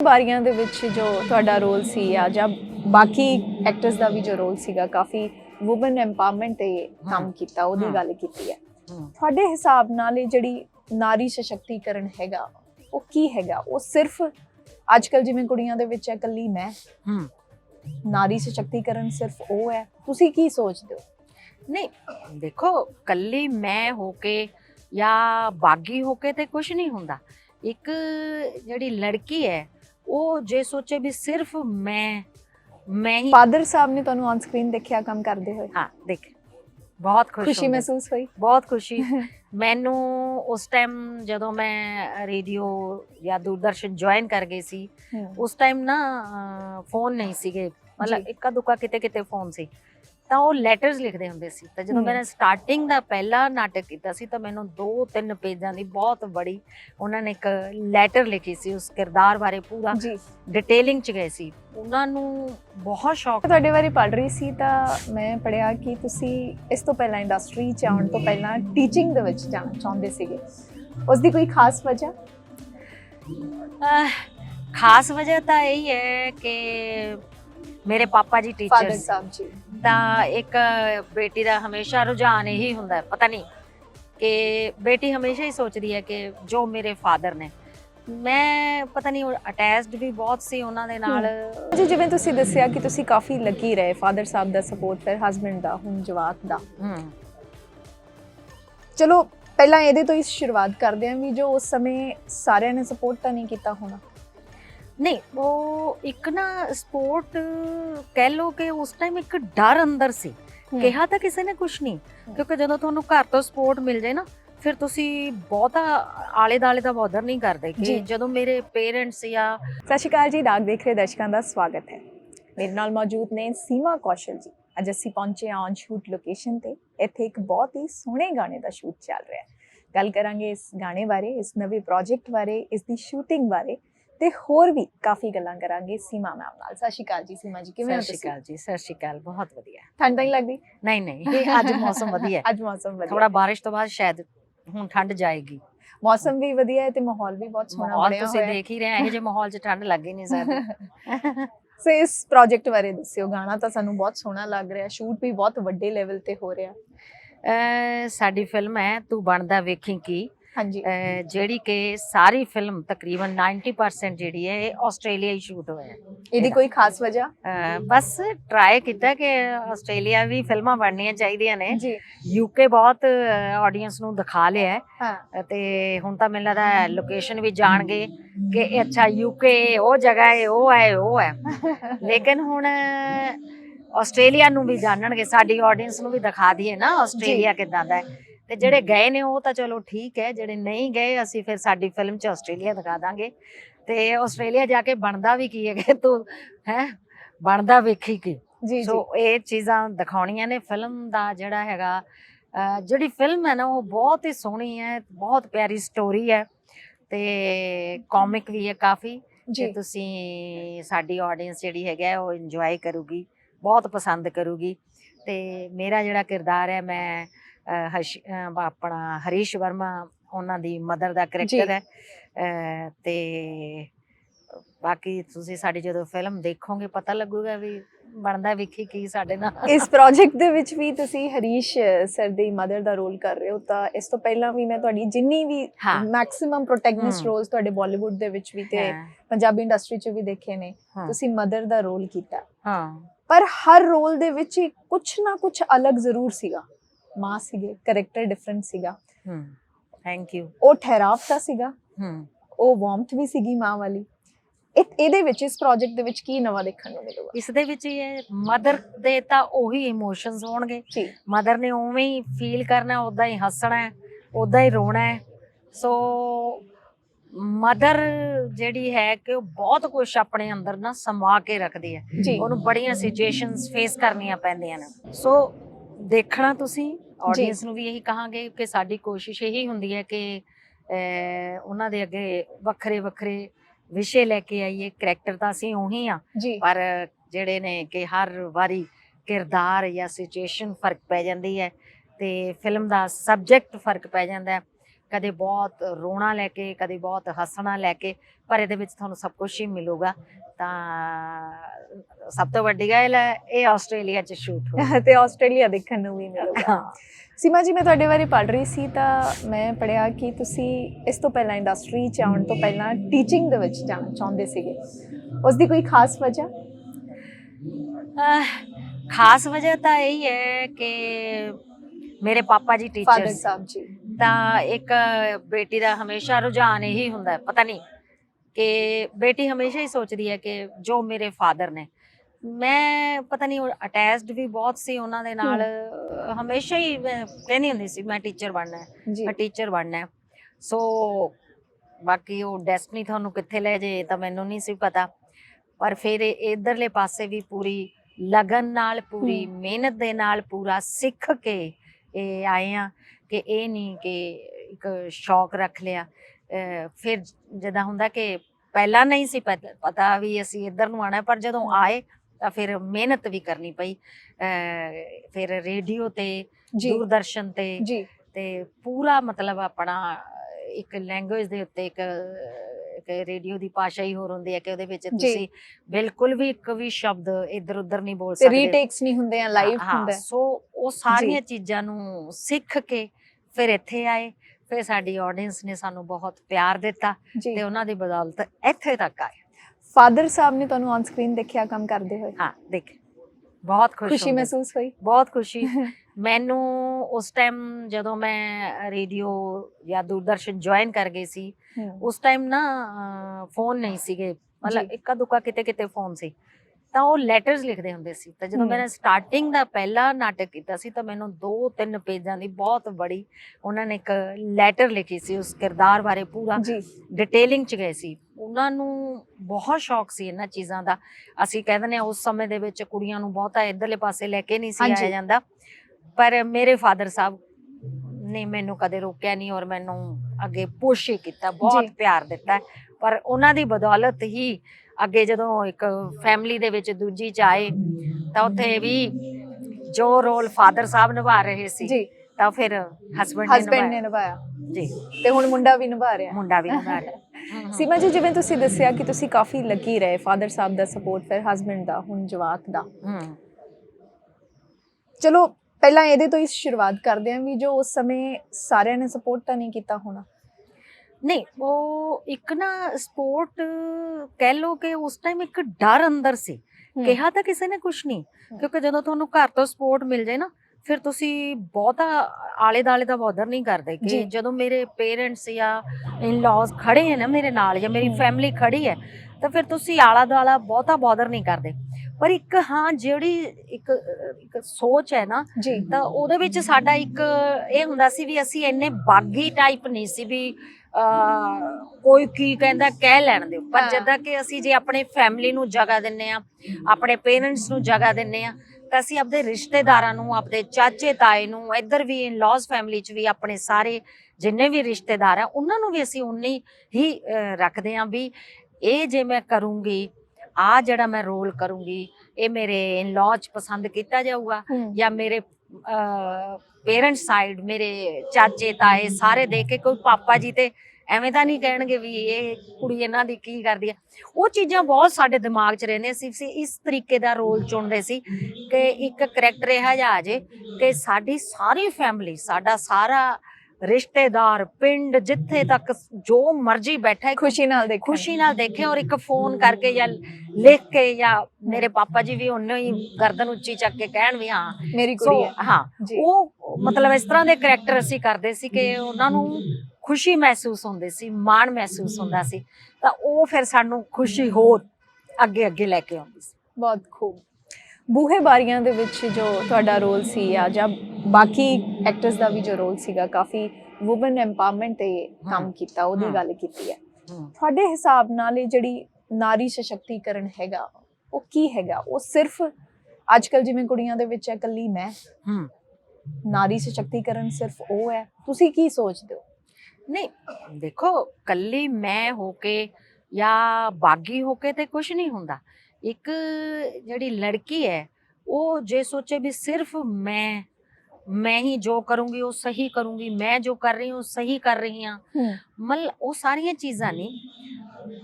ਬਾਰੀਆਂ ਦੇ ਵਿੱਚ ਜੋ ਤੁਹਾਡਾ ਰੋਲ ਸੀ ਆ ਜਾਂ ਬਾਕੀ ਐਕਟਰਸ ਦਾ ਵੀ ਜੋ ਰੋਲ ਸੀਗਾ ਕਾਫੀ ਔਮਨ ਐਮਪਾਵਰਮੈਂਟ ਤੇ ਕੰਮ। ਕੀਤਾ ਉਹਦੀ। ਗੱਲ ਕੀਤੀ ਹੈ। ਤੁਹਾਡੇ ਹਿਸਾਬ ਨਾਲ ਇਹ ਜਿਹੜੀ ਨਾਰੀ ਸਸ਼ਕਤੀਕਰਨ ਹੈਗਾ ਉਹ ਕੀ ਹੈਗਾ? ਉਹ ਸਿਰਫ ਅੱਜਕੱਲ ਜਿਵੇਂ ਕੁੜੀਆਂ ਦੇ ਵਿੱਚ ਹੈ ਕੱਲੀ ਮੈਂ। ਨਾਰੀ ਸਸ਼ਕਤੀਕਰਨ ਸਿਰਫ ਉਹ ਹੈ। ਤੁਸੀਂ ਕੀ ਸੋਚਦੇ ਹੋ? ਨਹੀਂ ਦੇਖੋ ਕੱਲੀ ਮੈਂ ਹੋ ਕੇ ਜਾਂ ਬਾਗੀ ਹੋ ਕੇ ਤੇ ਕੁਝ ਨਹੀਂ ਹੁੰਦਾ। ਇੱਕ ਜਿਹੜੀ ਲੜਕੀ ਹੈ ਉਹ ਜੇ ਸੋਚੇ ਵੀ ਸਿਰਫ ਮੈਂ ਮੈਂ ਹੀ ਫਾਦਰ ਸਾਹਿਬ ਨੇ ਤੁਹਾਨੂੰ ਔਨ ਸਕਰੀਨ ਦੇਖਿਆ ਕੰਮ ਕਰਦੇ ਹੋਏ? ਹਾਂ ਦੇਖ। ਬਹੁਤ ਖੁਸ਼। ਮਹਿਸੂਸ ਹੋਈ? ਬਹੁਤ ਖੁਸ਼ੀ। ਮੈਨੂੰ ਉਸ ਟਾਈਮ ਜਦੋਂ ਮੈਂ ਰੇਡੀਓ ਜਾਂ ਦੂਰਦਰਸ਼ਨ ਜੁਆਇਨ ਕਰ ਗਈ ਸੀ ਉਸ ਟਾਈਮ ਨਾ ਫੋਨ ਨਹੀਂ ਸੀਗੇ। ਮਤਲਬ। ਇੱਕਾ ਦੁੱਕਾ ਕਿਤੇ ਕਿਤੇ ਫੋਨ ਸੀ। ਤਾਂ ਉਹ ਲੈਟਰਸ ਲਿਖਦੇ ਹੁੰਦੇ ਸੀ। ਤਾਂ ਜਦੋਂ। ਮੈਂ ਸਟਾਰਟਿੰਗ ਦਾ ਪਹਿਲਾ ਨਾਟਕ ਕੀਤਾ ਸੀ ਤਾਂ ਮੈਨੂੰ ਦੋ ਤਿੰਨ ਪੇਜਾਂ ਦੀ ਬਹੁਤ ਬੜੀ ਉਹਨਾਂ ਨੇ ਇੱਕ ਲੈਟਰ ਲਿਖੀ ਸੀ ਉਸ ਕਿਰਦਾਰ ਬਾਰੇ ਪੂਰਾ ਡਿਟੇਲਿੰਗ ਚ ਗਏ ਸੀ। ਉਹਨਾਂ ਨੂੰ ਬਹੁਤ ਸ਼ੌਕ ਤੁਹਾਡੇ ਬਾਰੇ ਪੜ੍ਹ ਰਹੀ ਸੀ ਤਾਂ ਮੈਂ ਪੜਿਆ ਕਿ ਤੁਸੀਂ ਇਸ ਤੋਂ ਪਹਿਲਾਂ ਇੰਡਸਟਰੀ ਚ ਆਉਣ ਤੋਂ ਪਹਿਲਾਂ ਟੀਚਿੰਗ ਦੇ ਵਿੱਚ ਜਾਣਾ ਚਾਹੁੰਦੇ ਸੀਗੇ। ਉਸ ਦੀ ਕੋਈ ਖਾਸ ਵਜ੍ਹਾ? ਖਾਸ ਵਜ੍ਹਾ ਤਾਂ ਇਹ ਹੈ ਕਿ ਮੇਰੇ ਪਾਪਾ ਜੀ ਟੀਚਰ ਫਾਦਰ ਸਾਹਿਬ ਜੀ। ਤਾਂ ਇੱਕ ਬੇਟੀ ਦਾ ਹਮੇਸ਼ਾ ਰੁਝਾਨ ਇਹੀ ਹੁੰਦਾ ਹੈ ਪਤਾ ਨਹੀਂ ਕਿ ਬੇਟੀ ਹਮੇਸ਼ਾ ਹੀ ਸੋਚਦੀ ਹੈ ਕਿ ਜੋ ਮੇਰੇ ਫਾਦਰ ਨੇ। ਮੈਂ ਪਤਾ ਨਹੀਂ ਅਟੈਚਡ ਵੀ ਬਹੁਤ ਸੀ ਉਹਨਾਂ ਦੇ ਨਾਲ। ਜੀ ਜਿਵੇਂ ਤੁਸੀਂ ਦੱਸਿਆ ਕਿ ਤੁਸੀਂ ਕਾਫੀ ਲੱਗੀ ਰਹੇ ਫਾਦਰ ਸਾਹਿਬ ਦਾ ਸਪੋਰਟ ਫਿਰ ਹਸਬੰਡ ਦਾ ਹੁਣ ਜਵਾਕ ਦਾ। ਹਮ, ਚਲੋ ਪਹਿਲਾਂ ਇਹਦੇ ਤੋਂ ਹੀ ਸ਼ੁਰੂਆਤ ਕਰਦੇ ਹਾਂ ਵੀ ਜੋ ਉਸ ਸਮੇਂ ਸਾਰਿਆਂ ਨੇ ਸਪੋਰਟ ਤਾਂ ਨਹੀਂ ਕੀਤਾ ਹੋਣਾ। ਨਹੀਂ ਉਹ ਇੱਕ ਨਾ ਸਪੋਰਟ ਕਹਿ ਲੋ ਕਿ ਉਸ ਟਾਈਮ ਇੱਕ ਡਰ ਅੰਦਰ ਸੀ। ਕਿਹਾ ਤਾਂ ਕਿਸੇ ਨੇ ਕੁਝ ਨਹੀਂ ਕਿਉਂਕਿ ਜਦੋਂ ਤੁਹਾਨੂੰ ਘਰ ਤੋਂ ਸਪੋਰਟ ਮਿਲ ਜਾਏ ਨਾ ਫਿਰ ਤੁਸੀਂ ਬਹੁਤਾ ਆਲੇ ਦਾਲੇ ਦਾ ਬੌਦਰ ਨਹੀਂ ਕਰਦੇ। ਕਿ ਜਦੋਂ ਮੇਰੇ ਪੇਰੈਂਟਸ ਜਾਂ ਸਤਿ ਸ਼੍ਰੀ ਅਕਾਲ ਜੀ ਡਾਕ ਦੇਖ ਰਹੇ ਦਰਸ਼ਕਾਂ ਦਾ ਸਵਾਗਤ ਹੈ। ਮੇਰੇ ਨਾਲ ਮੌਜੂਦ ਨੇ ਸੀਮਾ ਕੌਸ਼ਲ ਜੀ। ਅੱਜ ਅਸੀਂ ਪਹੁੰਚੇ ਹਾਂ ਔਨ ਸ਼ੂਟ ਲੋਕੇਸ਼ਨ ਤੇ। ਇੱਥੇ ਇੱਕ ਬਹੁਤ ਹੀ ਸੋਹਣੇ ਗਾਣੇ ਦਾ ਸ਼ੂਟ ਚੱਲ ਰਿਹਾ ਹੈ। ਗੱਲ ਕਰਾਂਗੇ ਇਸ ਗਾਣੇ ਬਾਰੇ ਇਸ ਨਵੇਂ ਪ੍ਰੋਜੈਕਟ ਬਾਰੇ ਇਸ ਦੀ ਸ਼ੂਟਿੰਗ ਬਾਰੇ। ਤੇ ਹੋਰ ਵੀ ਕਾਫੀ ਗੱਲਾਂ ਕਰਾਂਗੇ ਸੀਮਾ ਮੈਮ ਨਾਲ। ਸਤਿ ਸ਼੍ਰੀ ਅਕਾਲ ਜੀ ਸੀਮਾ ਜੀ ਕਿਵੇਂ ਹੋ ਸਤਿ ਸ਼੍ਰੀ ਤੁਸੀਂ? ਅਕਾਲ ਜੀ ਸਤਿ ਸ਼੍ਰੀ ਅਕਾਲ ਬਹੁਤ ਵਧੀਆ। ਠੰਡ ਤਾਂ ਨਹੀਂ ਲੱਗਦੀ? ਨਹੀਂ ਨਹੀਂ ਇਹ ਅੱਜ ਮੌਸਮ ਵਧੀਆ ਹੈ। ਅੱਜ ਮੌਸਮ ਵਧੀਆ। ਥੋੜਾ ਬਾਰਿਸ਼ ਤੋਂ ਬਾਅਦ ਸ਼ਾਇਦ ਹੁਣ ਠੰਡ ਜਾਏਗੀ। ਮੌਸਮ ਵੀ ਵਧੀਆ ਹੈ ਤੇ ਮਾਹੌਲ ਵੀ ਬਹੁਤ ਸੋਹਣਾ ਬਣਿਆ ਤੁਸੀਂ ਹੋਇਆ ਹੈ। ਦੇਖ ਹੀ ਰਹੇ ਹੋ ਇਹੋ ਜਿਹੇ ਮਾਹੌਲ 'ਚ ਠੰਡ ਲੱਗ ਹੀ ਨਹੀਂ ਸਕਦੀ। ਸੋ ਇਸ ਪ੍ਰੋਜੈਕਟ ਬਾਰੇ ਦੱਸਿਓ ਗਾਣਾ ਤਾਂ ਸਾਨੂੰ ਬਹੁਤ ਸੋਹਣਾ ਲੱਗ ਰਿਹਾ ਸ਼ੂਟ ਵੀ ਬਹੁਤ ਵੱਡੇ ਲੈਵਲ ਤੇ ਹੋ ਰਿਹਾ। ਸਾਡੀ ਫਿਲਮ ਹੈ ਤੂੰ ਬਣਦਾ ਵੇਖੀ ਕੀ? ਹਾਂਜੀ। ਜਿਹੜੀ ਕਿ ਸਾਰੀ ਫਿਲਮ ਤਕਰੀਬਨ 90% ਜਿਹੜੀ ਹੈ ਇਹ ਆਸਟ੍ਰੇਲੀਆ ਹੀ ਸ਼ੂਟ ਹੋਇਆ ਇਹਦੀ ਕੋਈ ਖਾਸ ਵਜ੍ਹਾ? ਬਸ ਟਰਾਈ ਕੀਤਾ ਕਿ ਆਸਟ੍ਰੇਲੀਆ ਵੀ ਫਿਲਮਾਂ ਬਣਨੀਆਂ ਚਾਹੀਦੀਆਂ ਨੇ। ਯੂਕੇ ਬਹੁਤ ਆਡੀਅנס ਨੂੰ ਦਿਖਾ ਲਿਆ ਹੈ। ਤੇ ਹੁਣ ਤਾਂ ਮੈਨੂੰ ਲੱਗਦਾ ਲੋਕੇਸ਼ਨ ਵੀ ਜਾਣਗੇ ਕਿ ਇਹ ਅੱਛਾ ਯੂਕੇ ਉਹ ਜਗ੍ਹਾ ਹੈ ਉਹ ਹੈ ਉਹ ਹੈ। ਲੇਕਿਨ ਹੁਣ ਆਸਟ੍ਰੇਲੀਆ ਨੂੰ ਵੀ ਜਾਣਨਗੇ ਸਾਡੀ ਆਡੀਅנס ਨੂੰ ਵੀ ਦਿਖਾ ਦਈਏ ਨਾ ਆਸਟ੍ਰੇਲੀਆ ਕਿਦਾਂ ਦਾ ਹੈ। ਤੇ ਜਿਹੜੇ ਗਏ ਨੇ ਉਹ ਤਾਂ ਚਲੋ ਠੀਕ ਹੈ ਜਿਹੜੇ ਨਹੀਂ ਗਏ ਅਸੀਂ ਫਿਰ ਸਾਡੀ ਫਿਲਮ 'ਚ ਆਸਟ੍ਰੇਲੀਆ ਦਿਖਾ ਦਾਂਗੇ। ਤੇ ਆਸਟ੍ਰੇਲੀਆ ਜਾ ਕੇ ਬਣਦਾ ਵੀ ਕੀ ਹੈ ਕਿ ਤੂੰ ਹੈ? ਬਣਦਾ ਵੇਖੀ ਕੀ ਜੀ ਸੋ ਇਹ ਚੀਜ਼ਾਂ ਦਿਖਾਉਣੀਆਂ ਨੇ। ਫਿਲਮ ਦਾ ਜਿਹੜਾ ਹੈਗਾ ਜਿਹੜੀ ਫਿਲਮ ਹੈ ਨਾ ਉਹ ਬਹੁਤ ਹੀ ਸੋਹਣੀ ਹੈ ਬਹੁਤ ਪਿਆਰੀ ਸਟੋਰੀ ਹੈ। ਤੇ ਕਾਮਿਕ ਵੀ ਹੈ ਕਾਫੀ। ਜੀ। ਤੁਸੀਂ ਸਾਡੀ ਆਡੀਅנס ਜਿਹੜੀ ਹੈਗਾ ਉਹ ਇੰਜੋਏ ਕਰੂਗੀ ਬਹੁਤ ਪਸੰਦ ਕਰੂਗੀ। ਤੇ ਮੇਰਾ ਜਿਹੜਾ ਕਿਰਦਾਰ ਹੈ ਮੈਂ ਆਪਣਾ ਹਰੀਸ਼ ਵਰਮਾ ਉਹਨਾਂ ਦੀ ਮਦਰ ਦਾ ਕਰੈਕਟਰ ਹੈ। ਤੇ ਬਾਕੀ ਤੁਸੀਂ ਸਾਡੀ ਜਦੋਂ ਫਿਲਮ ਦੇਖੋਗੇ ਪਤਾ ਲੱਗੂਗਾ ਵੀ ਬਣਦਾ ਵੇਖੀ ਕੀ ਸਾਡੇ ਨਾਲ। ਇਸ ਪ੍ਰੋਜੈਕਟ ਦੇ ਵਿੱਚ ਵੀ ਤੁਸੀਂ ਹਰੀਸ਼ ਸਰ ਦੀ ਮਦਰ ਦਾ ਰੋਲ ਕਰ ਰਹੇ ਹੋ ਤਾਂ ਇਸ ਤੋਂ ਪਹਿਲਾਂ ਵੀ ਮੈਂ ਤੁਹਾਡੀ ਜਿੰਨੀ ਵੀ। ਮੈਕਸਿਮਮ ਪ੍ਰੋਟੈਗਨਿਸਟ। ਰੋਲਸ ਤੁਹਾਡੇ ਬਾਲੀਵੁੱਡ ਦੇ ਵਿੱਚ ਵੀ ਤੇ ਪੰਜਾਬੀ ਇੰਡਸਟਰੀ 'ਚ ਵੀ ਦੇਖੇ ਨੇ ਤੁਸੀਂ ਮਦਰ ਦਾ ਰੋਲ ਕੀਤਾ। ਹਾਂ। ਪਰ ਹਰ ਰੋਲ ਦੇ ਵਿੱਚ ਕੁਝ ਨਾ ਕੁਝ ਅਲੱਗ ਜ਼ਰੂਰ ਸੀਗਾ। ਮਾਂ ਸੀਗੇ ਕੈਰੈਕਟਰ ਡਿਫਰੈਂਟ ਸੀਗਾ। ਹਮ ਥੈਂਕ ਯੂ ਉਹ ਠਹਿਰਾਵ ਤਾਂ ਸੀਗਾ ਹਮ ਉਹ ਵਾਰਮਥ ਵੀ ਸੀਗੀ ਮਾਂ ਵਾਲੀ। ਇਹ ਇਹਦੇ ਵਿੱਚ ਇਸ ਪ੍ਰੋਜੈਕਟ ਦੇ ਵਿੱਚ ਕੀ ਨਵਾਂ ਦੇਖਣ ਨੂੰ ਮਿਲੂਗਾ? ਇਸ ਦੇ ਵਿੱਚ ਇਹ ਮਦਰ ਦੇ ਤਾਂ ਉਹੀ ਇਮੋਸ਼ਨਸ ਹੋਣਗੇ। ਮਦਰ ਨੇ ਉਵੇਂ ਹੀ ਫੀਲ ਕਰਨਾ ਉਦਾਂ ਹੀ ਹੱਸਣਾ ਹੈ ਉਦਾਂ ਹੀ ਰੋਣਾ। ਹੈ ਸੋ ਮਦਰ ਜਿਹੜੀ ਹੈ ਕਿ ਉਹ ਬਹੁਤ ਕੁਝ ਆਪਣੇ ਅੰਦਰ ਨਾ ਸਮਾ ਕੇ ਰੱਖਦੀ ਹੈ। ਉਹਨੂੰ ਬੜੀਆਂ ਸਿਚੁਏਸ਼ਨਸ ਫੇਸ ਕਰਨੀਆਂ ਪੈਂਦੀਆਂ ਨੇ। ਸੋ ਦੇਖਣਾ ਤੁਸੀਂ ਆਡੀਅנס ਨੂੰ ਵੀ ਇਹੀ ਕਹਾਂਗੇ ਕਿ ਸਾਡੀ ਕੋਸ਼ਿਸ਼ ਇਹੀ ਹੁੰਦੀ ਹੈ ਕਿ ਉਹਨਾਂ ਦੇ ਅੱਗੇ ਵੱਖਰੇ ਵੱਖਰੇ ਵਿਸ਼ੇ ਲੈ ਕੇ ਆਈਏ। ਕਰੈਕਟਰ ਤਾਂ ਅਸੀਂ ਉਹੀ ਆ ਪਰ ਜਿਹੜੇ ਨੇ ਕਿ ਹਰ ਵਾਰੀ ਕਿਰਦਾਰ ਜਾਂ ਸਿਚੁਏਸ਼ਨ ਫ਼ਰਕ ਪੈ ਜਾਂਦੀ ਹੈ ਤੇ ਫਿਲਮ ਦਾ ਸਬਜੈਕਟ ਫ਼ਰਕ ਪੈ ਜਾਂਦਾ ਹੈ। ਕਦੇ ਬਹੁਤ ਰੋਣਾ ਲੈ ਕੇ ਕਦੇ ਬਹੁਤ ਹੱਸਣਾ ਲੈ ਕੇ ਪਰ ਇਹਦੇ ਵਿੱਚ ਤੁਹਾਨੂੰ ਸਭ ਕੁਝ ਹੀ ਮਿਲੂਗਾ। ਤਾਂ ਸਭ ਤੋਂ ਵੱਡੀ ਗੱਲ ਹੈ ਇਹ ਆਸਟ੍ਰੇਲੀਆ 'ਚ ਸ਼ੂਟ ਹੋਇਆ ਤੇ ਆਸਟ੍ਰੇਲੀਆ ਦੇਖਣ ਨੂੰ ਵੀ ਮਿਲੂਗਾ। ਸੀਮਾ ਜੀ ਮੈਂ ਤੁਹਾਡੇ ਬਾਰੇ ਪੜ੍ਹ ਰਹੀ ਸੀ ਤਾਂ ਮੈਂ ਪੜਿਆ ਕਿ ਤੁਸੀਂ ਇਸ ਤੋਂ ਪਹਿਲਾਂ ਇੰਡਸਟਰੀ ਚ ਆਉਣ ਤੋਂ ਪਹਿਲਾਂ ਟੀਚਿੰਗ ਦੇ ਵਿੱਚ ਜਾਣਾ ਚਾਹੁੰਦੇ ਸੀਗੇ। ਉਸ ਦੀ ਕੋਈ ਖਾਸ ਵਜ੍ਹਾ? ਖਾਸ ਵਜ੍ਹਾ ਤਾਂ ਇਹੀ ਹੈ ਕਿ ਮੇਰੇ ਪਾਪਾ ਜੀ ਟੀਚਰ ਸਾਹਿਬ ਜੀ। ਤਾਂ ਇੱਕ ਬੇਟੀ ਦਾ ਹਮੇਸ਼ਾ ਰੁਝਾਨ ਇਹੀ ਹੁੰਦਾ ਹੈ ਪਤਾ ਨਹੀਂ ਕਿ ਬੇਟੀ ਹਮੇਸ਼ਾ ਹੀ ਸੋਚਦੀ ਹੈ ਕਿ ਜੋ ਮੇਰੇ ਫਾਦਰ ਨੇ। ਮੈਂ ਪਤਾ ਨਹੀਂ ਅਟੈਚਡ ਵੀ ਬਹੁਤ ਸੀ ਉਹਨਾਂ ਦੇ ਨਾਲ ਹਮੇਸ਼ਾ ਹੀ ਮੈਂ ਕਹਿੰਦੀ ਹੁੰਦੀ ਸੀ ਮੈਂ ਟੀਚਰ ਬਣਨਾ ਹੈ ਮੈਂ ਟੀਚਰ ਬਣਨਾ ਹੈ। ਸੋ ਬਾਕੀ ਉਹ ਡੈਸਟਨੀ ਤੁਹਾਨੂੰ ਕਿੱਥੇ ਲੈ ਜੇ ਤਾਂ ਮੈਨੂੰ ਨਹੀਂ ਸੀ ਪਤਾ। ਪਰ ਫਿਰ ਇਧਰਲੇ ਪਾਸੇ ਵੀ ਪੂਰੀ ਲਗਨ ਨਾਲ ਪੂਰੀ। ਮਿਹਨਤ ਦੇ ਨਾਲ ਪੂਰਾ ਸਿੱਖ ਕੇ ਇਹ ਆਏ ਆ ਕਿ ਇਹ ਨਹੀਂ ਕਿ ਇੱਕ ਸ਼ੌਕ ਰੱਖ ਲਿਆ। ਫਿਰ ਜਦਾਂ ਹੁੰਦਾ ਕਿ ਪਹਿਲਾਂ ਨਹੀਂ ਸੀ ਪਤਾ ਵੀ ਅਸੀਂ ਇੱਧਰ ਨੂੰ ਆਣਾ ਪਰ ਜਦੋਂ ਆਏ ਤਾਂ ਫਿਰ ਮਿਹਨਤ ਵੀ ਕਰਨੀ ਪਈ। ਫਿਰ ਰੇਡੀਓ ਤੇ ਦੂਰਦਰਸ਼ਨ ਤੇ ਤੇ ਪੂਰਾ ਮਤਲਬ ਆਪਣਾ ਇੱਕ ਲੈਂਗੁਏਜ ਦੇ ਉੱਤੇ ਇੱਕ ਇੱਕ ਰੇਡੀਓ ਦੀ ਭਾਸ਼ਾ ਹੀ ਹੋਰ ਹੁੰਦੀ ਹੈ ਕਿ ਉਹਦੇ ਵਿੱਚ। ਤੁਸੀਂ ਬਿਲਕੁਲ ਵੀ ਇੱਕ ਵੀ ਸ਼ਬਦ ਇੱਧਰ ਉੱਧਰ ਨਹੀਂ ਬੋਲ ਸਕਦੇ। ਰੀਟੇਕਸ ਨਹੀਂ ਹੁੰਦੇ ਆ ਲਾਈਵ ਹੁੰਦਾ। ਸੋ ਉਹ ਸਾਰੀਆਂ ਚੀਜ਼ਾਂ ਨੂੰ ਸਿੱਖ ਕੇ ਫਿਰ ਇੱਥੇ ਆਏ ਫਿਰ ਸਾਡੀ ਆਡੀਅנס ਨੇ ਸਾਨੂੰ ਬਹੁਤ ਪਿਆਰ ਦਿੱਤਾ ਤੇ ਉਹਨਾਂ ਦੀ ਬਦੌਲਤ ਇੱਥੇ ਤੱਕ ਆਏ। ਫਾਦਰ ਸਾਹਿਬ ਨੇ ਤੁਹਾਨੂੰ ਔਨ ਸਕਰੀਨ ਦੇਖਿਆ ਕੰਮ ਕਰਦੇ ਹੋਏ? ਹਾਂ ਦੇਖ ਬਹੁਤ ਖੁਸ਼ ਖੁਸ਼ੀ। ਮਹਿਸੂਸ ਹੋਈ? ਬਹੁਤ ਖੁਸ਼ੀ। ਮੈਨੂੰ ਉਸ ਟਾਈਮ ਜਦੋਂ ਮੈਂ ਰੇਡੀਓ ਜਾਂ ਦੂਰਦਰਸ਼ਨ ਜੁਆਇਨ ਕਰ ਗਈ ਸੀ ਉਸ ਟਾਈਮ ਨਾ ਫੋਨ ਨਹੀਂ ਸੀਗੇ। ਮਤਲਬ। ਇੱਕਾ ਦੁੱਕਾ ਕਿਤੇ ਕਿਤੇ ਫੋਨ ਸੀ। ਤਾਂ ਉਹ ਲੈਟਰਸ ਲਿਖਦੇ ਹੁੰਦੇ ਸੀ ਤਾਂ ਜਦੋਂ। ਮੈਂ ਸਟਾਰਟਿੰਗ ਦਾ ਪਹਿਲਾ ਨਾਟਕ ਕੀਤਾ ਸੀ ਤਾਂ ਮੈਨੂੰ ਦੋ ਤਿੰਨ ਪੇਜਾਂ ਦੀ ਬਹੁਤ ਬੜੀ ਉਹਨਾਂ ਨੇ ਇੱਕ ਲੈਟਰ ਲਿਖੀ ਸੀ ਉਸ ਕਿਰਦਾਰ ਬਾਰੇ ਪੂਰਾ ਡਿਟੇਲਿੰਗ ਚ ਗਏ ਸੀ ਉਹਨਾਂ ਨੂੰ ਬਹੁਤ ਸ਼ੌਕ ਸੀ ਇਹਨਾਂ ਚੀਜ਼ਾਂ ਦਾ ਅਸੀਂ ਕਹਿੰਦੇ ਨੇ ਉਸ ਸਮੇਂ ਦੇ ਵਿੱਚ ਕੁੜੀਆਂ ਨੂੰ ਬਹੁਤਾ ਇਧਰਲੇ ਪਾਸੇ ਲੈ ਕੇ ਨਹੀਂ ਸੀ। ਆਇਆ ਜਾਂਦਾ ਪਰ ਮੇਰੇ ਫਾਦਰ ਸਾਹਿਬ ਨੇ ਮੈਨੂੰ ਕਦੇ ਰੋਕਿਆ ਨਹੀਂ ਔਰ ਮੈਨੂੰ ਅੱਗੇ ਪੁਸ਼ ਹੀ ਕੀਤਾ ਬਹੁਤ। ਪਿਆਰ ਦਿੱਤਾ। ਪਰ ਉਹਨਾਂ ਦੀ ਬਦੌਲਤ ਹੀ ਅੱਗੇ ਜਦੋਂ ਇੱਕ ਫੈਮਿਲੀ ਦੇ ਵਿੱਚ ਦੂਜੀ ਚ ਆਏ ਤਾਂ ਉੱਥੇ ਵੀ ਜੋ ਰੋਲ ਫਾਦਰ ਸਾਹਿਬ ਨਿਭਾ ਰਹੇ ਸੀ ਜੀ। ਤਾਂ ਫਿਰ ਹਸਬੰਡ ਨੇ ਹਸਬੰਡ ਨੇ ਨਿਭਾਇਆ। ਜੀ। ਤੇ ਹੁਣ ਮੁੰਡਾ ਵੀ ਨਿਭਾ ਰਿਹਾ। ਮੁੰਡਾ ਵੀ ਨਿਭਾ ਰਿਹਾ। ਸੀਮਾ ਜੀ ਜਿਵੇਂ ਤੁਸੀਂ ਦੱਸਿਆ ਕਿ ਤੁਸੀਂ ਕਾਫੀ ਲੱਕੀ ਰਹੇ ਫਾਦਰ ਸਾਹਿਬ ਦਾ ਸਪੋਰਟ ਫਿਰ ਹਸਬੰਡ ਦਾ ਹੁਣ ਜਵਾਕ ਦਾ। ਚਲੋ ਪਹਿਲਾਂ ਇਹਦੇ ਤੋਂ ਹੀ ਸ਼ੁਰੂਆਤ ਕਰਦੇ ਹਾਂ ਵੀ ਜੋ ਉਸ ਸਮੇਂ ਸਾਰਿਆਂ ਨੇ ਸਪੋਰਟ ਤਾਂ ਨਹੀਂ ਕੀਤਾ ਹੋਣਾ। ਨਹੀਂ ਉਹ ਇੱਕ ਨਾ ਸਪੋਰਟ ਕਹਿ ਲੋ ਕਿ ਉਸ ਟਾਈਮ ਇੱਕ ਡਰ ਅੰਦਰ ਸੀ ਕਿਹਾ ਤਾਂ ਕਿਸੇ ਨੇ ਕੁਝ ਨਹੀਂ। ਕਿਉਂਕਿ ਜਦੋਂ ਤੁਹਾਨੂੰ ਘਰ ਤੋਂ ਸਪੋਰਟ ਮਿਲ ਜਾਏ ਨਾ ਫਿਰ ਤੁਸੀਂ ਬਹੁਤਾ ਆਲੇ ਦਾਲੇ ਦਾ ਬੌਦਰ ਨਹੀਂ ਕਰਦੇ। ਕਿ ਜਦੋਂ ਮੇਰੇ ਪੇਰੈਂਟਸ ਜਾਂ ਇਨ ਲਾਜ਼ ਖੜੇ ਹੈ ਨਾ ਮੇਰੇ ਨਾਲ ਜਾਂ ਮੇਰੀ। ਫੈਮਿਲੀ ਖੜੀ ਹੈ ਤਾਂ ਫਿਰ ਤੁਸੀਂ ਆਲਾ ਦਾਲਾ ਬਹੁਤਾ ਬੌਦਰ ਨਹੀਂ ਕਰਦੇ ਪਰ ਇੱਕ ਹਾਂ ਜਿਹੜੀ ਇੱਕ ਇੱਕ ਸੋਚ ਹੈ ਨਾ ਤਾਂ ਉਹਦੇ ਵਿੱਚ ਸਾਡਾ ਇੱਕ ਇਹ ਹੁੰਦਾ ਸੀ ਵੀ ਅਸੀਂ ਇੰਨੇ ਬਾਗੀ ਟਾਈਪ ਨਹੀਂ ਸੀ ਵੀ ਕੋਈ ਕੀ ਕਹਿੰਦਾ ਕਹਿ ਲੈਣ ਦਿਓ ਪਰ। ਜਦਾਂ ਕਿ ਅਸੀਂ ਜੇ ਆਪਣੇ ਫੈਮਿਲੀ ਨੂੰ ਜਗ੍ਹਾ ਦਿੰਨੇ ਆ ਆਪਣੇ ਪੇਰੈਂਟਸ ਨੂੰ ਜਗ੍ਹਾ ਦਿੰਨੇ ਆ ਤਾਂ ਅਸੀਂ ਆਪਣੇ ਰਿਸ਼ਤੇਦਾਰਾਂ ਨੂੰ ਆਪਣੇ ਚਾਚੇ ਤਾਏ ਨੂੰ ਇੱਧਰ ਵੀ ਇਨ ਲਾਜ਼ ਫੈਮਿਲੀ 'ਚ ਵੀ ਆਪਣੇ ਸਾਰੇ ਜਿੰਨੇ ਵੀ ਰਿਸ਼ਤੇਦਾਰ ਆ ਉਹਨਾਂ ਨੂੰ ਵੀ ਅਸੀਂ ਉਨੀ ਹੀ ਰੱਖਦੇ ਆ ਵੀ ਇਹ ਜੇ ਮੈਂ ਕਰੂੰਗੀ ਆ ਜਿਹੜਾ ਮੈਂ ਰੋਲ ਕਰੂੰਗੀ ਇਹ ਮੇਰੇ ਇਨ 'ਚ ਪਸੰਦ ਕੀਤਾ ਜਾਊਗਾ ਜਾਂ ਮੇਰੇ ਪੇਰੈਂਟਸ ਸਾਈਡ ਮੇਰੇ ਚਾਚੇ, ਤਾਏ ਸਾਰੇ ਦੇਖ ਕੇ ਕੋਈ ਪਾਪਾ ਜੀ ਤੇ ਐਵੇਂ ਤਾਂ ਨਹੀਂ ਕਹਿਣਗੇ ਵੀ ਇਹ ਕੁੜੀ ਇਹਨਾਂ ਦੀ ਕੀ ਕਰਦੀ ਹੈ ਉਹ ਚੀਜ਼ਾਂ ਬਹੁਤ ਸਾਡੇ ਦਿਮਾਗ 'ਚ ਰਹਿੰਦੀਆਂ ਸੀ ਅਸੀਂ ਇਸ ਤਰੀਕੇ ਦਾ ਰੋਲ ਚੁਣਦੇ ਸੀ ਕਿ ਇੱਕ ਕਰੈਕਟਰ ਇਹ ਜਿਹਾ ਆ ਜੇ ਕਿ ਸਾਡੀ ਸਾਰੀ ਫੈਮਿਲੀ ਸਾਡਾ ਸਾਰਾ ਰਿਸ਼ਤੇਦਾਰ ਪਿੰਡ ਜਿੱਥੇ ਤੱਕ ਜੋ ਮਰਜ਼ੀ ਬੈਠਾ ਹੈ ਖੁਸ਼ੀ ਨਾਲ ਦੇਖੋ ਖੁਸ਼ੀ ਨਾਲ ਦੇਖੇ ਔਰ ਇੱਕ ਫੋਨ ਕਰਕੇ ਜਾਂ ਲਿਖ ਕੇ ਜਾਂ ਮੇਰੇ ਪਾਪਾ ਜੀ ਵੀ ਉਹਨੇ ਹੀ ਗਰਦਨ ਉੱਚੀ ਚੱਕ ਕੇ ਕਹਿਣ ਵੀ ਹਾਂ। ਮੇਰੀ ਕੁੜੀ ਹੈ। ਹਾਂ ਉਹ ਮਤਲਬ ਇਸ ਤਰ੍ਹਾਂ ਦੇ ਕਰੈਕਟਰ ਅਸੀਂ ਕਰਦੇ ਸੀ ਕਿ ਉਹਨਾਂ ਨੂੰ ਖੁਸ਼ੀ ਮਹਿਸੂਸ ਹੁੰਦੀ ਸੀ ਮਾਣ ਮਹਿਸੂਸ ਹੁੰਦਾ ਸੀ। ਤਾਂ ਉਹ ਫਿਰ ਸਾਨੂੰ ਖੁਸ਼ੀ ਹੋਰ ਅੱਗੇ ਅੱਗੇ ਲੈ ਕੇ ਆਉਂਦੀ ਸੀ। ਬਹੁਤ ਖੂਬ। ਬੂਹੇ ਬਾਰੀਆਂ ਦੇ ਵਿੱਚ ਜੋ ਤੁਹਾਡਾ ਰੋਲ ਸੀ ਜਾਂ ਜਾਂ ਬਾਕੀ ਐਕਟਰਸ ਦਾ ਵੀ ਜੋ ਰੋਲ ਸੀਗਾ ਕਾਫੀ ਔਮਨ ਐਮਪਾਵਰਮੈਂਟ ਤੇ ਕੰਮ। ਕੀਤਾ ਉਹਦੀ। ਗੱਲ ਕੀਤੀ ਹੈ। ਤੁਹਾਡੇ ਹਿਸਾਬ ਨਾਲ ਇਹ ਜਿਹੜੀ ਨਾਰੀ ਸਸ਼ਕਤੀਕਰਨ ਹੈਗਾ ਉਹ ਕੀ ਹੈਗਾ? ਉਹ ਸਿਰਫ ਅੱਜਕੱਲ ਜਿਵੇਂ ਕੁੜੀਆਂ ਦੇ ਵਿੱਚ ਹੈ ਕੱਲੀ ਮੈਂ। ਹੂੰ। ਨਾਰੀ ਸਸ਼ਕਤੀਕਰਨ ਸਿਰਫ ਉਹ ਹੈ। ਤੁਸੀਂ ਕੀ ਸੋਚਦੇ ਹੋ? ਨਹੀਂ ਦੇਖੋ ਕੱਲੀ ਮੈਂ ਹੋ ਕੇ ਜਾਂ ਬਾਗੀ ਹੋ ਕੇ ਤੇ ਕੁਝ ਨਹੀਂ ਹੁੰਦਾ। ਇੱਕ ਜਿਹੜੀ ਲੜਕੀ ਹੈ ਉਹ ਜੇ ਸੋਚੇ ਵੀ ਸਿਰਫ ਮੈਂ ਮੈਂ ਹੀ ਜੋ ਕਰੂੰਗੀ ਉਹ ਸਹੀ ਕਰੂੰਗੀ ਮੈਂ ਜੋ ਕਰ ਰਹੀ ਹਾਂ ਉਹ ਸਹੀ ਕਰ ਰਹੀ ਹਾਂ। ਮਤਲਬ ਉਹ ਸਾਰੀਆਂ ਚੀਜ਼ਾਂ ਨਹੀਂ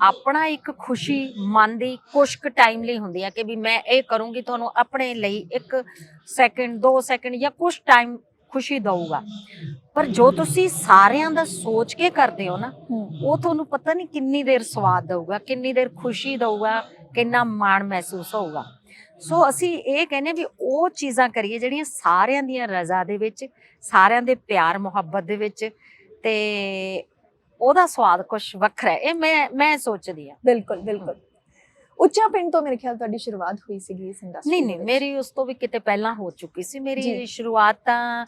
ਆਪਣਾ ਇੱਕ ਖੁਸ਼ੀ ਮਨ ਦੀ ਕੁਛ ਕੁ ਟਾਈਮ ਲਈ ਹੁੰਦੀ ਹੈ ਕਿ ਵੀ ਮੈਂ ਇਹ ਕਰੂੰਗੀ ਤੁਹਾਨੂੰ ਆਪਣੇ ਲਈ ਇੱਕ ਸੈਕਿੰਡ 2 ਸੈਕਿੰਡ ਜਾਂ ਕੁਛ ਟਾਈਮ ਖੁਸ਼ੀ ਦਊਗਾ। ਪਰ ਜੋ ਤੁਸੀਂ ਸਾਰਿਆਂ ਦਾ ਸੋਚ ਕੇ ਕਰਦੇ ਹੋ ਨਾ ਉਹ ਤੁਹਾਨੂੰ ਪਤਾ ਨਹੀਂ ਕਿੰਨੀ ਦੇਰ ਸਵਾਦ ਦਊਗਾ ਕਿੰਨੀ ਦੇਰ ਖੁਸ਼ੀ ਦਊਗਾ ਕਿੰਨਾ ਮਾਣ ਮਹਿਸੂਸ ਹੋਊਗਾ। ਸੋ ਅਸੀਂ ਇਹ ਕਹਿੰਦੇ ਵੀ ਉਹ ਚੀਜ਼ਾਂ ਕਰੀਏ ਜਿਹੜੀਆਂ ਸਾਰਿਆਂ ਦੀਆਂ ਰਜ਼ਾ ਦੇ ਵਿੱਚ ਸਾਰਿਆਂ ਦੇ ਪਿਆਰ ਮੁਹੱਬਤ ਦੇ ਵਿੱਚ ਤੇ ਉਹਦਾ ਸਵਾਦ ਕੁਝ ਵੱਖਰਾ ਹੈ। ਇਹ ਮੈਂ ਮੈਂ ਸੋਚਦੀ ਆ ਬਿਲਕੁਲ ਬਿਲਕੁਲ। ਉੱਚਾ ਪਿੰਡ ਤੋਂ ਮੇਰੇ ਖਿਆਲ ਤੁਹਾਡੀ ਸ਼ੁਰੂਆਤ ਹੋਈ ਸੀਗੀ ਇਸ ਇੰਡਸਟਰੀ ਨਹੀਂ ਨਹੀਂ ਮੇਰੀ ਉਸ ਤੋਂ ਵੀ ਕਿਤੇ ਪਹਿਲਾਂ ਹੋ ਚੁੱਕੀ ਸੀ। ਮੇਰੀ ਸ਼ੁਰੂਆਤ ਤਾਂ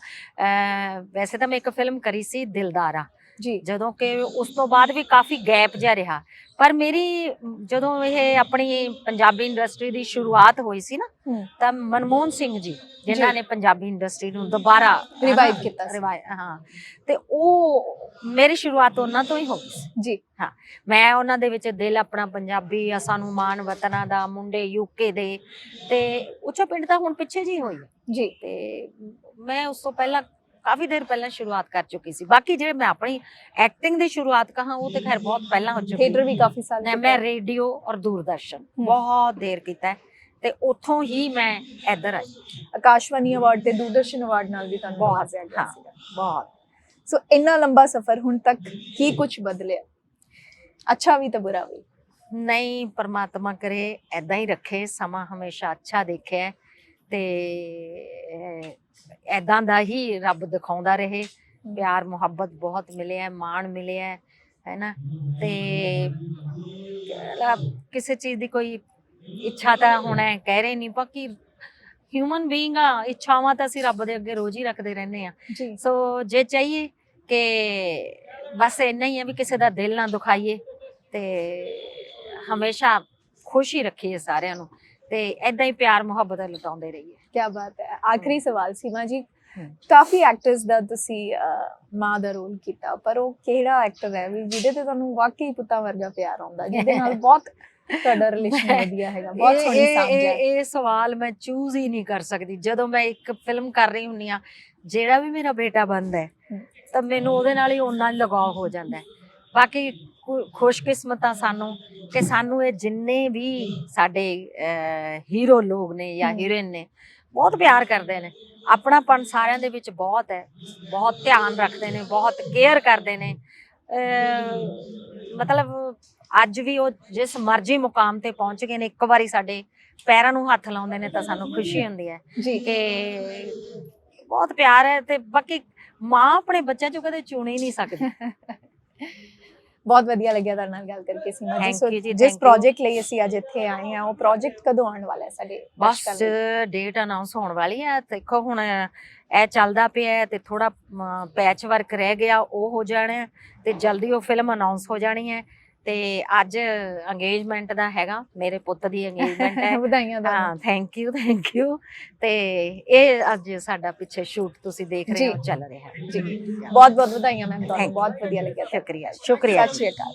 ਵੈਸੇ ਤਾਂ ਮੈਂ ਇੱਕ ਫਿਲਮ ਕਰੀ ਸੀ ਦਿਲਦਾਰਾ। ਜੀ। ਜਦੋਂ ਕਿ ਉਸ ਤੋਂ ਬਾਅਦ ਵੀ ਕਾਫੀ ਗੈਪ ਜਿਹਾ ਰਿਹਾ। ਪਰ ਮੇਰੀ ਜਦੋਂ ਇਹ ਆਪਣੀ ਪੰਜਾਬੀ ਇੰਡਸਟਰੀ ਦੀ ਸ਼ੁਰੂਆਤ ਹੋਈ ਸੀ ਨਾ ਹੂੰ। ਤਾਂ ਮਨਮੋਹਨ ਸਿੰਘ ਜੀ ਜਿਨ੍ਹਾਂ। ਨੇ ਪੰਜਾਬੀ ਇੰਡਸਟਰੀ ਨੂੰ ਦੁਬਾਰਾ Revive ਕੀਤਾ ਸੀ। ਹਾਂ। ਤੇ ਉਹ ਮੇਰੀ ਸ਼ੁਰੂਆਤ ਉਹਨਾਂ ਤੋਂ ਹੀ ਹੋਈ ਸੀ। ਜੀ। ਮੈਂ ਉਹਨਾਂ ਦੇ ਵਿੱਚ ਦਿਲ ਆਪਣਾ ਪੰਜਾਬੀ ਆ ਸਾਨੂੰ ਮਾਣ ਵਤਨਾਂ ਦਾ ਮੁੰਡੇ ਯੂਕੇ ਦੇ। ਤੇ ਉੱਚਾ ਪਿੰਡ ਤਾਂ ਹੁਣ ਪਿੱਛੇ ਜੀ ਹੋਈ ਹੈ। ਜੀ। ਤੇ ਮੈਂ ਉਸ ਤੋਂ ਪਹਿਲਾਂ ਕਾਫੀ ਦੇਰ ਪਹਿਲਾਂ ਸ਼ੁਰੂਆਤ ਕਰ ਚੁੱਕੀ ਸੀ। ਬਾਕੀ ਜਿਹੜੇ ਮੈਂ ਆਪਣੀ ਐਕਟਿੰਗ ਦੀ ਸ਼ੁਰੂਆਤ ਕਹਾਂ ਉਹ ਤੇ ਖੈਰ ਬਹੁਤ ਪਹਿਲਾਂ ਹੋ ਚੁੱਕੀ ਥੀਏਟਰ ਵੀ ਕਾਫੀ ਸਾਲ ਮੈਂ। ਰੇਡੀਓ ਔਰ ਦੂਰਦਰਸ਼ਨ। ਬਹੁਤ ਦੇਰ ਕੀਤਾ ਹੈ ਤੇ ਉੱਥੋਂ ਹੀ ਮੈਂ ਇੱਧਰ ਆਈ। ਆਕਾਸ਼ਵਾਣੀ ਅਵਾਰਡ ਤੇ ਦੂਰਦਰਸ਼ਨ ਅਵਾਰਡ ਨਾਲ ਵੀ ਤੁਹਾਨੂੰ ਬਹੁਤ। ਸੀਗਾ। ਬਹੁਤ। ਸੋ ਇੰਨਾ ਲੰਬਾ ਸਫ਼ਰ ਹੁਣ ਤੱਕ ਕੀ ਕੁਝ ਬਦਲਿਆ? ਅੱਛਾ ਵੀ ਤੇ ਬੁਰਾ ਵੀ। ਨਹੀਂ ਪਰਮਾਤਮਾ ਕਰੇ ਐਦਾਂ ਹੀ ਰੱਖੇ ਸਮਾਂ ਹਮੇਸ਼ਾ ਅੱਛਾ ਦੇਖਿਆ ਤੇ ਐਦਾਂ ਦਾ ਹੀ ਰੱਬ ਦਿਖਾਉਂਦਾ ਰਹੇ। ਪਿਆਰ ਮੁਹੱਬਤ ਬਹੁਤ ਮਿਲਿਆ ਮਾਣ ਮਿਲਿਆ ਹੈ ਨਾ ਤੇ ਕਿਸੇ ਚੀਜ਼ ਦੀ ਕੋਈ ਇੱਛਾ ਤਾਂ ਹੁਣ ਐ ਕਹਿ ਰਹੇ ਨਹੀਂ ਬਾਕੀ ਹਿਊਮਨ ਬੀਇੰਗ ਆ ਇੱਛਾਵਾਂ ਤਾਂ ਅਸੀਂ ਰੱਬ ਦੇ ਅੱਗੇ ਰੋਜ਼ ਹੀ ਰੱਖਦੇ ਰਹਿੰਦੇ ਆ ਜੀ। ਸੋ ਜੇ ਚਾਹੀਏ ਕਿ ਬਸ ਇੰਨਾ ਹੀ ਹੈ ਵੀ ਕਿਸੇ ਦਾ ਦਿਲ ਨਾ ਦੁਖਾਈਏ ਤੇ ਹਮੇਸ਼ਾ ਖੁਸ਼ੀ ਰੱਖੀਏ ਸਾਰਿਆਂ ਨੂੰ। ਤੇ ਐਦਾਂ ਹੀ ਪਿਆਰ ਮੁਹੱਬਤ ਲੁਟਾਉਂਦੇ ਰਹੀਏ। ਕੀ ਬਾਤ ਹੈ। ਆਖਰੀ ਸਵਾਲ ਸੀਮਾ ਜੀ। ਕਾਫੀ ਐਕਟਰਸ ਦਾ ਤੁਸੀਂ ਮਾਂ ਦਾ ਰੋਲ ਕੀਤਾ ਪਰ ਉਹ ਕਿਹੜਾ ਐਕਟਰ ਹੈ ਵੀ ਜਿਹਦੇ ਤੇ ਤੁਹਾਨੂੰ ਵਾਕਈ ਪੁੱਤਾਂ ਵਰਗਾ ਪਿਆਰ ਆਉਂਦਾ ਜਿਹਦੇ ਨਾਲ ਬਹੁਤ ਤੁਹਾਡਾ ਰਿਲੇਸ਼ਨ ਵਧੀਆ ਹੈਗਾ ਬਹੁਤ ਸੋਹਣੀ ਸਮਝ ਹੈ। ਇਹ ਸਵਾਲ ਮੈਂ ਚੂਜ਼ ਹੀ ਨਹੀਂ ਕਰ ਸਕਦੀ। ਜਦੋਂ ਮੈਂ ਇੱਕ ਫਿਲਮ ਕਰ ਰਹੀ ਹੁੰਨੀ ਆ ਜਿਹੜਾ ਵੀ ਮੇਰਾ ਬੇਟਾ ਬਣਦਾ ਹੈ। ਤਾਂ ਮੈਨੂੰ ਉਹਦੇ ਨਾਲ ਹੀ ਓਨਾ ਹੀ ਲਗਾਅ ਹੋ ਜਾਂਦਾ ਹੈ। ਬਾਕੀ ਖੁਸ਼ਕਿਸਮਤਾਂ ਸਾਨੂੰ ਕਿ ਸਾਨੂੰ ਇਹ ਜਿੰਨੇ ਵੀ ਸਾਡੇ ਹੀਰੋ ਲੋਕ ਨੇ ਜਾਂ। ਹੀਰੋਇਨ ਨੇ ਬਹੁਤ ਪਿਆਰ ਕਰਦੇ ਨੇ। ਆਪਣਾਪਨ ਸਾਰਿਆਂ ਦੇ ਵਿੱਚ ਬਹੁਤ ਹੈ। ਬਹੁਤ ਧਿਆਨ ਰੱਖਦੇ ਨੇ ਬਹੁਤ ਕੇਅਰ ਕਰਦੇ ਨੇ। ਮਤਲਬ ਅੱਜ ਵੀ ਉਹ ਜਿਸ ਮਰਜ਼ੀ ਮੁਕਾਮ ਤੇ ਪਹੁੰਚ ਗਏ ਨੇ ਇੱਕ ਵਾਰੀ ਸਾਡੇ ਪੈਰਾਂ ਨੂੰ ਹੱਥ ਲਾਉਂਦੇ ਨੇ ਤਾਂ ਸਾਨੂੰ ਖੁਸ਼ੀ ਹੁੰਦੀ ਹੈ। ਕਿ ਬਹੁਤ ਪਿਆਰ ਹੈ ਤੇ ਬਾਕੀ ਮਾਂ ਆਪਣੇ ਬੱਚਿਆਂ ਚੋਂ ਕਦੇ ਚੁਣ ਹੀ ਨਹੀਂ ਸਕਦੀ। ਬਹੁਤ ਵਧੀਆ ਲੱਗਿਆ ਤੁਹਾਡੇ ਨਾਲ ਗੱਲ ਕਰਕੇ ਸੀਮਾ ਜੀ ਸੋ ਜਿਸ. ਪ੍ਰੋਜੈਕਟ ਲਈ ਅਸੀਂ ਅੱਜ ਇੱਥੇ ਆਏ ਹਾਂ ਉਹ ਪ੍ਰੋਜੈਕਟ ਕਦੋਂ ਆਉਣ ਵਾਲਾ ਹੈ ਸਾਡੇ ਬਸ? ਡੇਟ ਅਨਾਉਂਸ ਹੋਣ ਵਾਲੀ ਹੈ ਦੇਖੋ ਹੁਣ ਇਹ ਚੱਲਦਾ ਪਿਆ ਤੇ ਥੋੜਾ ਪੈਚ ਵਰਕ ਰਹਿ ਗਿਆ ਉਹ ਹੋ ਜਾਣਾ ਤੇ ਜਲਦੀ ਉਹ ਫਿਲਮ ਅਨਾਉਂਸ ਹੋ ਜਾਣੀ ਹੈ ਤੇ ਅੱਜ ਅੰਗੇਜਮੈਂਟ ਦਾ ਹੈਗਾ ਮੇਰੇ ਪੁੱਤ ਦੀ ਅੰਗੇਜਮੈਂਟ ਹੈ। ਵਧਾਈਆਂ ਤੁਹਾਨੂੰ। ਹਾਂ ਥੈਂਕ ਯੂ ਥੈਂਕ ਯੂ ਤੇ ਇਹ ਅੱਜ ਸਾਡਾ ਪਿੱਛੇ ਸ਼ੂਟ ਤੁਸੀਂ ਦੇਖ ਰਹੇ ਹੋ। ਚੱਲ ਰਿਹਾ ਹੈ। ਜੀ। ਬਹੁਤ ਬਹੁਤ ਵਧਾਈਆਂ ਮੈਮ ਤੁਹਾਨੂੰ. ਬਹੁਤ ਵਧੀਆ ਲੱਗਿਆ। ਸ਼ੁਕਰੀਆ ਸ਼ੁਕਰੀਆ ਸਤਿ ਸ਼੍ਰੀ ਅਕਾਲ।